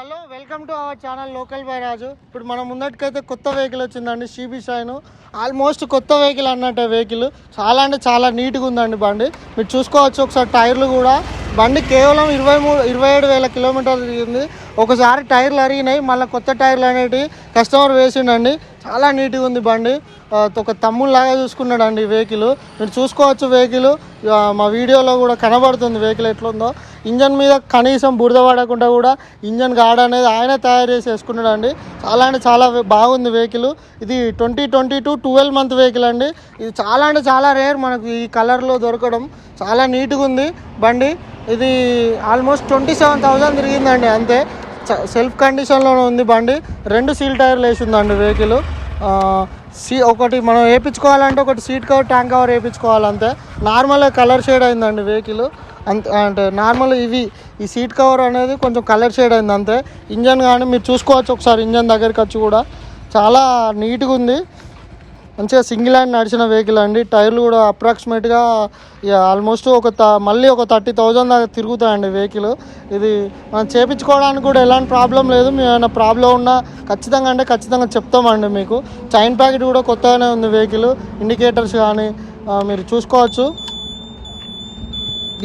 Hello welcome to our channel local by Raju. ఇప్పుడు మనం ముందటికైతే కొత్త వెహికల్ వచ్చిందండి షీబీ షైన్ ఆల్మోస్ట్ కొత్త వెహికల్ అన్నట్టు వెహికల్. చాలా అంటే చాలా నీట్గా ఉందండి బండి. మీరు చూసుకోవచ్చు ఒకసారి టైర్లు కూడా. బండి కేవలం ఇరవై మూడు ఇరవై ఏడు వేల కిలోమీటర్లు తిరిగింది. ఒకసారి టైర్లు అరిగినాయి మళ్ళీ కొత్త టైర్లు అనేటివి కస్టమర్ వేసిండండి. చాలా నీట్గా ఉంది బండి. ఒక తమ్ముళ్ళలాగా చూసుకున్నాడు అండి వెహికల్. మీరు చూసుకోవచ్చు వెహికల్. మా వీడియోలో కూడా కనబడుతుంది వెహికల్ ఎట్లుందో. ఇంజన్ మీద కనీసం బురద పడకుండా కూడా ఇంజన్ గాడ అనేది ఆయన తయారు చేసి వేసుకున్నాడు అండి చాలా అంటే చాలా బాగుంది వెహికల్. ఇది twenty twenty two twelve month vehicle అండి. ఇది చాలా అంటే చాలా రేర్ మనకు ఈ కలర్లో దొరకడం. చాలా నీట్గా ఉంది బండి. ఇది ఆల్మోస్ట్ ట్వంటీ సెవెన్ థౌజండ్ తిరిగిందండి అంతే. సెల్ఫ్ కండిషన్లోనే ఉంది బండి. రెండు సీల్ టైర్లు వేసిందండి వెహికల్. సీ ఒకటి మనం వేయించుకోవాలంటే ఒకటి సీట్ కవర్ ట్యాంక్ కవర్ వేయించుకోవాలంతే నార్మల్గా నార్మల్ కలర్ షేడ్ అయిందండి వెహికల్. అంత అంటే నార్మల్ ఇవి. ఈ సీట్ కవర్ అనేది కొంచెం కలర్ షేడ్ అయింది అంతే. ఇంజన్ కానీ మీరు చూసుకోవచ్చు ఒకసారి ఇంజన్ దగ్గరికి వచ్చి కూడా. చాలా నీట్గా ఉంది. మంచిగా సింగిల్ హ్యాండ్ నడిచిన వెహికల్ అండి. టైర్లు కూడా అప్రాక్సిమేట్గా ఆల్మోస్ట్ ఒక త మళ్ళీ ఒక థర్టీ థౌజండ్ దాకా తిరుగుతాయండి వెహికల్ ఇది మనం చేపించుకోవడానికి కూడా ఎలాంటి ప్రాబ్లం లేదు. మేము ఏమైనా ప్రాబ్లం ఉన్నా ఖచ్చితంగా అంటే ఖచ్చితంగా చెప్తామండి మీకు. చైన్ ప్యాకెట్ కూడా కొత్తగానే ఉంది వెహికల్ ఇండికేటర్స్ కానీ మీరు చూసుకోవచ్చు.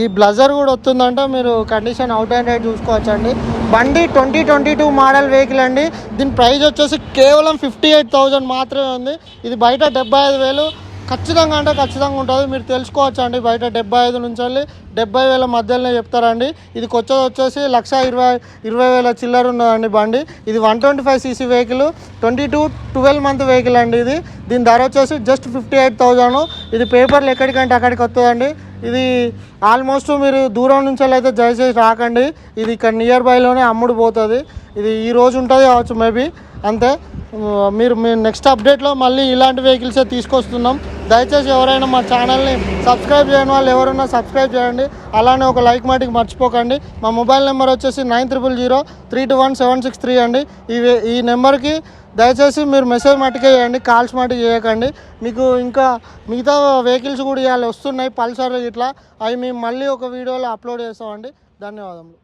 ఈ బ్లజర్ కూడా వస్తుందంటే. మీరు కండిషన్ అవుట్ అండ్ రైట్ చూసుకోవచ్చండి. బండి twenty twenty two model vehicle అండి. దీని ప్రైస్ వచ్చేసి కేవలం ఫిఫ్టీ ఎయిట్ థౌజండ్ మాత్రమే ఉంది. ఇది బయట డెబ్బై ఐదు వేలు. ఖచ్చితంగా అంటే ఖచ్చితంగా ఉంటుంది. మీరు తెలుసుకోవచ్చు అండి బయట డెబ్బై ఐదు నుంచి వెళ్ళి డెబ్బై వేల మధ్యలోనే చెప్తారండి. ఇది కొచ్చేది వచ్చేసి లక్ష ఇరవై ఇరవై వేల చిల్లర ఉన్నదండి బండి. ఇది one twenty five CC vehicle. Twenty two twelve month vehicle అండి ఇది. దీని ధర వచ్చేసి జస్ట్ ఫిఫ్టీ ఎయిట్ థౌజండ్. ఇది పేపర్లు ఎక్కడికంటే అక్కడికి వస్తుందండి. ఇది ఆల్మోస్ట్ మీరు దూరం నుంచి అయితే దయచేసి రాకండి. ఇది ఇక్కడ నియర్ బైలోనే అమ్ముడు పోతుంది. ఇది ఈ రోజు ఉంటుంది కావచ్చు మేబీ. అంతే. మీరు మీరు నెక్స్ట్ అప్డేట్లో మళ్ళీ ఇలాంటి వెహికల్సే తీసుకొస్తున్నాం. దయచేసి ఎవరైనా మా ఛానల్ని సబ్స్క్రైబ్ చేయని వాళ్ళు ఎవరైనా సబ్స్క్రైబ్ చేయండి. అలానే ఒక లైక్ మాటికి మర్చిపోకండి. మా మొబైల్ నెంబర్ వచ్చేసి nine triple zero three two one seven six three అండి. ఈ ఈ నెంబర్కి దయచేసి మీరు మెసేజ్ మట్టుకే చేయండి కాల్స్ మట్టుకు చేయకండి. మీకు ఇంకా మిగతా వెహికల్స్ కూడా ఇవాళ వస్తున్నాయి పల్సర్లు ఇట్లా అవి మేము మళ్ళీ ఒక వీడియోలో అప్లోడ్ చేస్తామండి. ధన్యవాదములు.